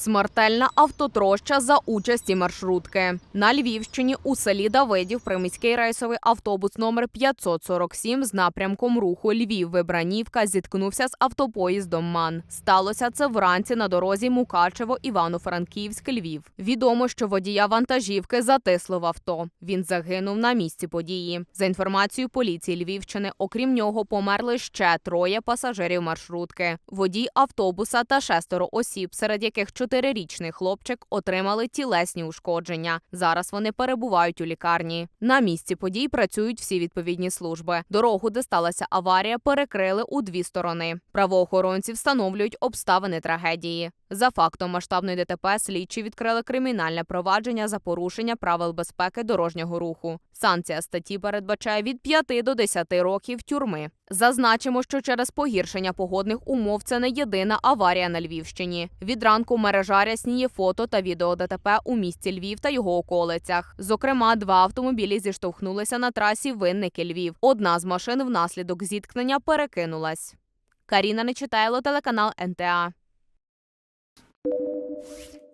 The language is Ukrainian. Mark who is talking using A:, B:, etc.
A: Смертельна автотроща за участі маршрутки. На Львівщині у селі Давидів приміський рейсовий автобус номер 547 з напрямком руху Львів-Вибранівка зіткнувся з автопоїздом МАН. Сталося це вранці на дорозі Мукачево Івано-Франківськ Львів. Відомо, що водія вантажівки затисло в авто. Він загинув на місці події. За інформацією поліції Львівщини, окрім нього, померли ще троє пасажирів маршрутки. Водій автобуса та шестеро осіб, серед яких чотирирічний хлопчик отримали тілесні ушкодження. Зараз вони перебувають у лікарні. На місці подій працюють всі відповідні служби. Дорогу, де сталася аварія, перекрили у дві сторони. Правоохоронці встановлюють обставини трагедії. За фактом масштабної ДТП слідчі відкрили кримінальне провадження за порушення правил безпеки дорожнього руху. Санкція статті передбачає від 5 до 10 років тюрми. Зазначимо, що через погіршення погодних умов це не єдина аварія на Львівщині. Від ранку мережа рясніє фото та відео ДТП у місті Львів та його околицях. Зокрема, два автомобілі зіштовхнулися на трасі Винники Львів. Одна з машин внаслідок зіткнення перекинулась. Каріна Нечитайло, телеканал НТА. Thank you.